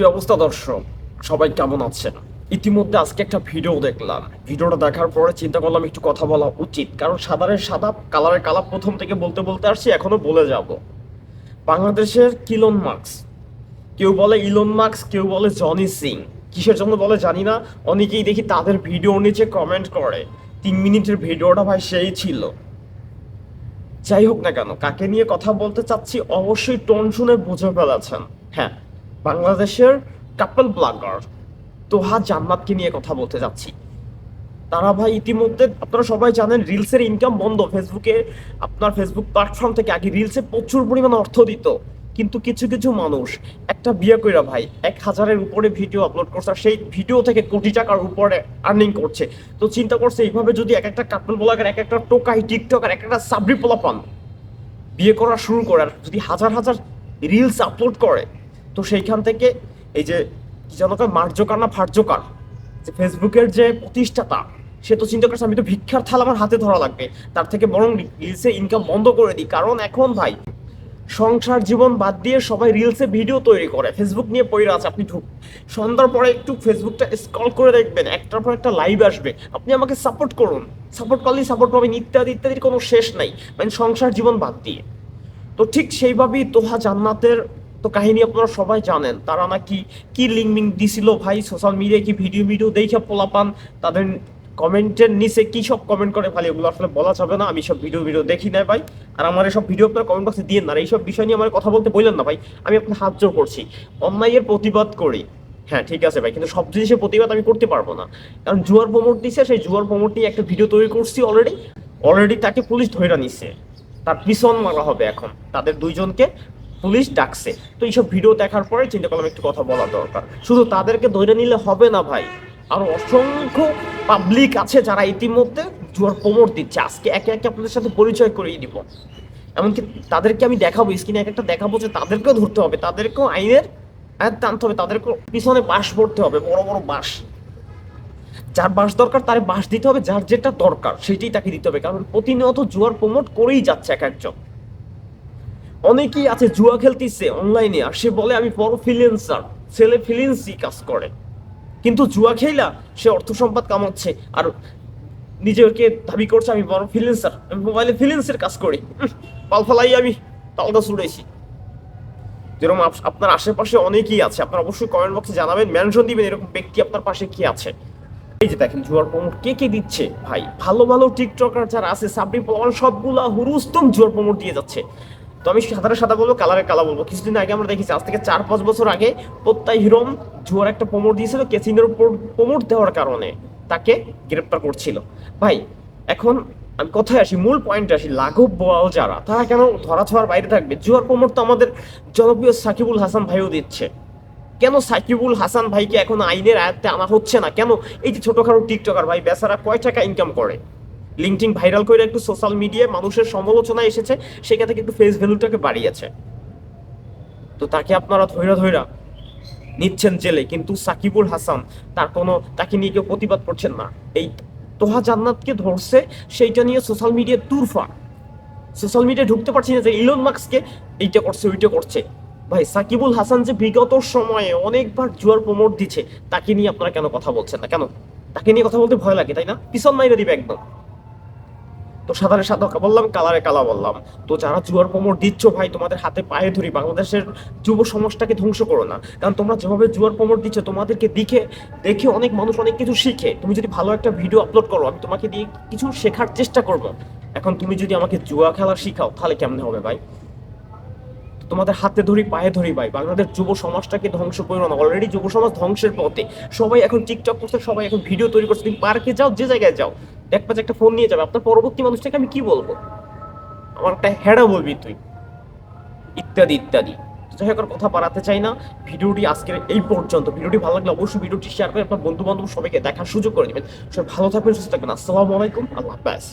কি অবস্থা দর্শক? সবাই কেমন আছেন? ইতিমধ্যে আজকে একটা ভিডিও দেখলাম। ভিডিওটা দেখার পরে চিন্তা করলাম একটু কথা বলা উচিত, কারণ সাদারের সাদা কালারের কালা প্রথম থেকে বলতে বলতে আসছি, এখনও বলে যাব। বাংলাদেশের কিলন মার্কস। কেউ বলে ইলন মার্কস, কেউ বলে জনি সিং। কিসের জন্য বলে জানি না, অনেকেই দেখি তাদের ভিডিও নিচে কমেন্ট করে। তিন মিনিটের ভিডিওটা ভাই সেই ছিল। যাই হোক না কেন, কাকে নিয়ে কথা বলতে চাচ্ছি অবশ্যই টোন শুনে বুঝে ফেলেছেন। হ্যাঁ বাংলাদেশের কাপল ব্লগার তোহা জান্নাতকে নিয়ে কথা বলতে যাচ্ছি। তারা ভাই ইতিমধ্যে, আপনারা সবাই জানেন রিলসের ইনকাম বন্ধ। ফেসবুকে আপনার ফেসবুক প্ল্যাটফর্ম থেকে আগে রিলসে প্রচুর পরিমাণে অর্থ দিত। কিন্তু কিছু কিছু মানুষ একটা বিয়ে কইরা ভাই, এক হাজারের উপরে ভিডিও আপলোড করছে, আর সেই ভিডিও থেকে কোটি টাকার উপরে আর্নিং করছে। তো চিন্তা করছে, এইভাবে যদি এক একটা কাপল ব্লগার এক একটা টোকাই টিকটক আর এক একটা সাবরি পোলা পান, বিয়ে করা শুরু করে, আর যদি হাজার হাজার রিলস আপলোড করে তো সেইখান থেকে এই যে, কি যেন মার্জকার না ফার্জকার যে ফেসবুকের যে প্রতিষ্ঠাতা, সে তো চিন্তা করছে, আমি তো ভিক্ষার থাল আমার হাতে ধরা লাগবে। তার থেকে বরং রিলসে ইনকাম বন্ধ করে দিই। কারণ এখন ভাই, সংসার জীবন বাদ দিয়ে সবাই রিলসে ভিডিও তৈরি করে। ফেসবুক নিয়ে পড়ে আছে, আপনি ঢুক। সন্ধ্যার পরে একটু ফেসবুকটা স্ক্রল করে দেখবেন। একটার পর একটা লাইভ আসবে। আপনি আমাকে সাপোর্ট করুন। সাপোর্ট করলেই সাপোর্ট পাবেন, ইত্যাদি, ইত্যাদির কোনো শেষ নাই। মানে সংসার জীবন বাদ দিয়ে। তো ঠিক সেইভাবেই তোহা জান্নাতের তো কাহিনী আপনারা সবাই জানেন, তারা নাকি কি লিঙ্ক দিছিল ভাই সোশ্যাল মিডিয়ায় কি ভিডিও ভিডিও দেখে পোলাপান, তাদের কমেন্টের নিচে কি সব কমেন্ট করে ভাই, এগুলো আসলে বলা যাবে না, আমি সব ভিডিও ভিডিও দেখি না ভাই, আর আমার এসব ভিডিও আপনার কমেন্ট বক্সে দিয়ে না এইসব বিষয় নিয়ে আমার কথা বলতে বললেন না ভাই, আমি আপনার হাত জোর করছি। অন্যায়ের প্রতিবাদ করি। হ্যাঁ ঠিক আছে ভাই, কিন্তু সব জিনিসের প্রতিবাদ আমি করতে পারব না। কারণ জুয়ার প্রমোট দিছে, সেই জুয়ার প্রমোট নিয়ে একটা ভিডিও তৈরি করছি অলরেডি অলরেডি তাকে পুলিশ ধরে নিছে। তার পিছন মারা হবে এখন, তাদের দুইজনকে পুলিশ ডাকছে। তো এইসব ভিডিও দেখার পরে চিন্তা করলাম একটু কথা বলা দরকার। শুধু তাদেরকে ধরে নিলে হবে না ভাই। আরও অসংখ্য পাবলিক আছে যারা ইতিমধ্যে জুয়ার প্রমোট দিচ্ছে। আজকে একে একে আপনাদের সাথে পরিচয় করিয়ে দিব। এমনকি তাদেরকে আমি দেখাবো, স্ক্রিনে এক একটা দেখাবো যে তাদেরকেও ধরতে হবে, তাদেরকেও আইনের আয়াত টানতে হবে, তাদেরকেও পিছনে বাঁশ পড়তে হবে, বড় বড় বাঁশ। যার বাঁশ দরকার তার বাঁশ দিতে হবে, যার যেটা দরকার সেটাই তাকে দিতে হবে। কারণ প্রতিনিয়ত জুয়ার প্রমোট করেই যাচ্ছে এক একজন। অনেকেই আছে, জুয়া খেলতেছে অনলাইনে আর সে বলে, আমি বড় ফিলেন্সার ছেলে ফিলেন্সি কাজ করে। কিন্তু জুয়া খেলা সে অর্থ সম্পদ কামাচ্ছে, আর নিজেকে দাবি করছে, আমি বড় ফিলেন্সার আমি মোবাইলে ফিলেন্সের কাজ করি। পাল ফালাই আমি তালটা ছুড়েছি যেরকম আপনার আশেপাশে অনেকেই আছে, আপনার অবশ্যই কমেন্ট বক্সে জানাবেন মেনশন দিবেন, এরকম ব্যক্তি আপনার পাশে কি আছে। এই যে দেখেন, জুয়ার প্রমোট কে কে দিচ্ছে? ভাই, ভালো ভালো টিকটকার যারা আছে সাবরি পলান সবগুলা হুরুস্তম জুয়ার প্রমোট দিয়ে যাচ্ছে। তো আমি সাদারে সাদা বলব, কালারে কালা বলব। কিছুদিন আগে আমরা দেখেছি, আজ থেকে চার পাঁচ বছর আগে প্রত্যয় হিরম জুয়ার একটা প্রমোট দিয়েছিল কেসিনোর প্রমোট দেওয়ার কারণে তাকে গ্রেপ্তার করছিল। ভাই, এখন আমি কোথায় আসি, মূল পয়েন্টে আসি, লাঘব বোয়াল যারা, তারা কেন ধরা ছোঁয়ার বাইরে থাকবে? জুয়ার প্রমোট তো আমাদের জনপ্রিয় সাকিবুল হাসান ভাইও দিচ্ছে। কেন সাকিবুল হাসান ভাইকে এখন আইনের আয়ত্তে আনা হচ্ছে না? কেন এই যে ছোটখাটো টিকটকার ভাই বেচারা কয় টাকা ইনকাম করে? লিঙ্কটিং ভাইরাল করে একটু সোশ্যাল মিডিয়ায় মানুষের সমালোচনা এসেছে সেখান থেকে একটু ফেস ভ্যালুটাকে বাড়িয়েছে। তো তাকে আপনারা ধৈরা ধৈরা নিচ্ছেন জেলে, কিন্তু সাকিবুল হাসান তার কোনো, তাকে নিয়ে কেউ প্রতিবাদ করছেন না। এই তোহা জান্নাতকে ধরছে, সেইটা নিয়ে সোশ্যাল মিডিয়ায় তুরফা। সোশ্যাল মিডিয়ায় ঢুকতে পারছি না যে ইলন মার্কসকে এইটা করছে, ওইটা করছে। ভাই, সাকিবুল হাসান যে বিগত সময়ে অনেকবার জুয়ার প্রমোট দিচ্ছে, তাকে নিয়ে আপনারা কেন কথা বলছেন না? কেন? তাকে নিয়ে কথা বলতে ভয় লাগে, তাই না? পিছন মাইরে দিবে একদম। তো সাধারণ সাদা বললাম, কালারে কালা বললাম। তো যারা জুয়ার প্রমোট দিচ্ছ ভাই, তোমাদের হাতে পায়ে ধরি, বাংলাদেশের যুব সমাজটাকে ধ্বংস করো না। কারণ তোমরা যেভাবে জুয়ার প্রমোট দিচ্ছ, তোমাদেরকে দেখে দেখে অনেক মানুষ অনেক কিছু শিখে। তুমি যদি ভালো একটা ভিডিও আপলোড করো, আমি তোমাকে দিয়ে কিছু শেখার চেষ্টা করব। এখন তুমি যদি আমাকে জুয়া খেলা শিখাও, তাহলে কেমনে হবে ভাই? তোমাদের হাতে ধরি, পায়ে ধরি ভাই, বাংলাদেশ যুব সমাজটাকে ধ্বংস করো না। অলরেডি যুব সমাজ ধ্বংসের পথে। সবাই এখন টিকটক করছে, সবাই এখন ভিডিও তৈরি করছে। তুমি পার্কে যাও, যে জায়গায় যাও। দেখবা পাশে একটা ফোন নিয়ে যাবে, আপনার পরবর্তী মানুষটাকে আমি কি বলব? আমার একটা হেডা বলবি তুই। ইত্যাদি ইত্যাদি। যাই হোক কথা বাড়াতে চাই না। ভিডিওটি আজকের এই পর্যন্ত। ভিডিওটি ভালো লাগলে অবশ্যই ভিডিওটি শেয়ার করে আপনার বন্ধু বান্ধব সবাইকে দেখার সুযোগ করে দেবেন। সবাই ভালো থাকবেন, সুস্থ থাকবেন। আসসালামু আলাইকুম, আল্লাহ হাফেজ।